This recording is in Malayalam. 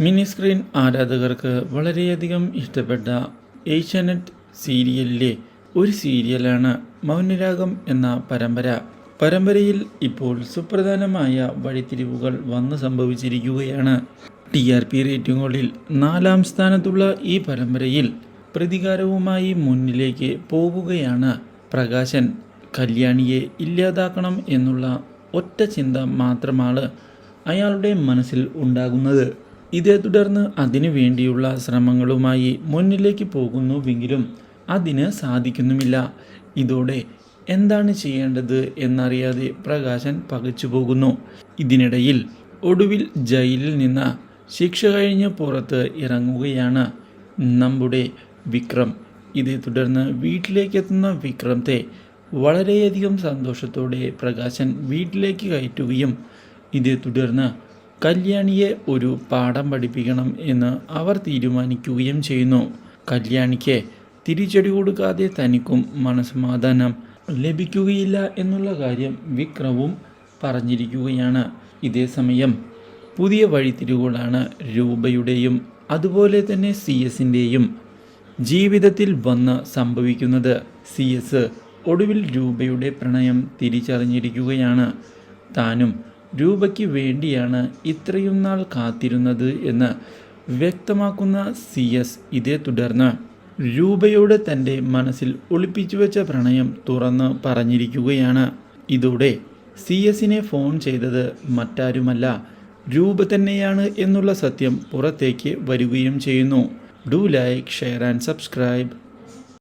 മിനി സ്ക്രീൻ ആരാധകർക്ക് വളരെയധികം ഇഷ്ടപ്പെട്ട ഏഷ്യാനെറ്റ് സീരിയലിലെ ഒരു സീരിയലാണ് മൗനരാഗം എന്ന പരമ്പര. പരമ്പരയിൽ ഇപ്പോൾ സുപ്രധാനമായ വഴിത്തിരിവുകൾ വന്ന് സംഭവിച്ചിരിക്കുകയാണ്. ടി ആർ പി റേറ്റിംഗുകളിൽ നാലാം സ്ഥാനത്തുള്ള ഈ പരമ്പരയിൽ പ്രതികാരവുമായി മുന്നിലേക്ക് പോവുകയാണ് പ്രകാശൻ. കല്യാണിയെ ഇല്ലാതാക്കണം എന്നുള്ള ഒറ്റ ചിന്ത മാത്രമാണ് അയാളുടെ മനസ്സിൽ ഉണ്ടാകുന്നത്. ഇതേ തുടർന്ന് അതിനു വേണ്ടിയുള്ള ശ്രമങ്ങളുമായി മുന്നിലേക്ക് പോകുന്നുവെങ്കിലും അതിന് സാധിക്കുന്നുമില്ല. ഇതോടെ എന്താണ് ചെയ്യേണ്ടത് എന്നറിയാതെ പ്രകാശൻ പകച്ചു പോകുന്നു. ഇതിനിടയിൽ ഒടുവിൽ ജയിലിൽ നിന്ന് ശിക്ഷ കഴിഞ്ഞ് പുറത്ത് ഇറങ്ങുകയാണ് നമ്മുടെ വിക്രം. ഇതേ തുടർന്ന് വീട്ടിലേക്കെത്തുന്ന വിക്രമത്തെ വളരെയധികം സന്തോഷത്തോടെ പ്രകാശൻ വീട്ടിലേക്ക് കയറ്റുകയും ഇതേ തുടർന്ന് കല്യാണിയെ ഒരു പാഠം പഠിപ്പിക്കണം എന്ന് അവർ തീരുമാനിക്കുകയും ചെയ്യുന്നു. കല്യാണിക്ക് തിരിച്ചടി കൊടുക്കാതെ തനിക്കും മനസ്സമാധാനം ലഭിക്കുകയില്ല എന്നുള്ള കാര്യം വിക്രവും പറഞ്ഞിരിക്കുകയാണ്. ഇതേ സമയം പുതിയ വഴിത്തിരിവുകളാണ് രൂപയുടെയും അതുപോലെ തന്നെ സി എസിന്റെയും ജീവിതത്തിൽ വന്ന് സംഭവിക്കുന്നത്. സി എസ് ഒടുവിൽ രൂപയുടെ പ്രണയം തിരിച്ചറിഞ്ഞിരിക്കുകയാണ്. താനും രൂപയ്ക്ക് വേണ്ടിയാണ് ഇത്രയും നാൾ കാത്തിരുന്നത് എന്ന് വ്യക്തമാക്കുന്ന സി എസ് ഇതേ തുടർന്ന് രൂപയോട് തന്റെ മനസ്സിൽ ഒളിപ്പിച്ചു വെച്ച പ്രണയം തുറന്ന് പറഞ്ഞിരിക്കുകയാണ്. ഇതോടെ സി എസിനെ ഫോൺ ചെയ്തത് മറ്റാരുമല്ല രൂപ തന്നെയാണ് എന്നുള്ള സത്യം പുറത്തേക്ക് വരികയും ചെയ്യുന്നു. Do like share and subscribe.